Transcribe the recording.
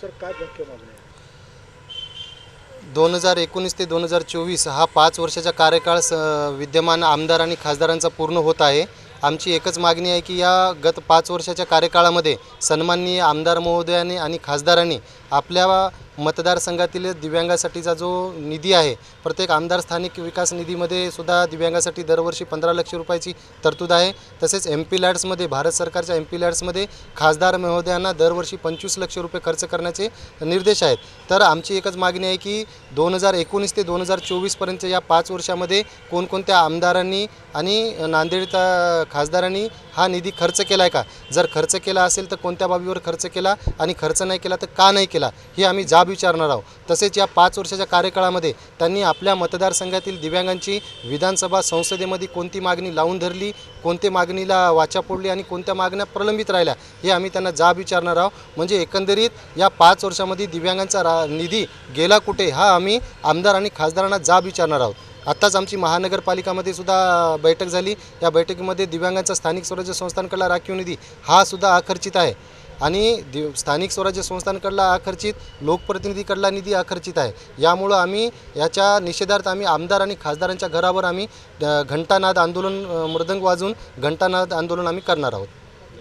Sir काय मुख्य मागणी? आहे दोन हजार एकोणीस ते दोन हजार चोवीस हा पाच वर्षाचा कार्यकाळ स विद्यमान आमदार आणि खासदारांचा पूर्ण होत आहे. आमची एकच मागणी आहे की या गत पाच वर्षाच्या कार्यकाळामध्ये सन्माननीय आमदार महोदयाने आणि खासदारांनी आपल्या मतदारसंघातील दिव्यांगासाठीचा जो निधी आहे प्रत्येक आमदार स्थानिक विकास निधीमध्ये सुद्धा दिव्यांगासाठी दरवर्षी पंधरा लक्ष रुपयाची तरतूद आहे. तसेच एम पी लॅड्समध्ये भारत सरकारच्या एम पी लॅड्समध्ये खासदार महोदयांना दरवर्षी पंचवीस लक्ष रुपये खर्च करण्याचे निर्देश आहेत. तर आमची एकच मागणी आहे की दोन हजार एकोणीस ते दोन हजार चोवीसपर्यंत या पाच वर्षामध्ये कोणकोणत्या आमदारांनी आणि नांदेडच्या खासदारांनी हा निधी खर्च केला आहे का? जर खर्च केला असेल तर कोणत्या बाबीवर खर्च केला आणि खर्च नाही केला तर का नाही केला? हे आम्ही जा जाब विचारणार आहोत. तसेच या पाच वर्षाच्या कार्यकाळामध्ये त्यांनी आपल्या मतदारसंघातील दिव्यांगांची विधानसभा संसदेमध्ये कोणती मागणी लावून धरली कोणत्या मागणीला वाचा फोडली आणि कोणत्या मागण्या प्रलंबित राहिल्या हे आम्ही त्यांना जाब विचारणार आहोत. म्हणजे एकंदरीत या पाच वर्षामध्ये दिव्यांगांचा रा निधी गेला कुठे हा आम्ही आमदार आणि खासदारांना जाब विचारणार आहोत. आत्ताच आमची महानगरपालिकामध्ये सुद्धा बैठक झाली. या बैठकीमध्ये दिव्यांगांचा स्थानिक स्वराज्य संस्थांकडला राखीव निधी हा सुद्धा आकर्षित आहे. आणि दि स्थानिक स्वराज्य संस्थांकडला आखर्चित लोकप्रतिनिधीकडला निधी आखर्चित आहे. यामुळं आम्ही याच्या निषेधार्थ आम्ही आमदार आणि खासदारांच्या घरावर आम्ही घंटानाद आंदोलन मृदंग वाजवून घंटानाद आंदोलन आम्ही करणार आहोत.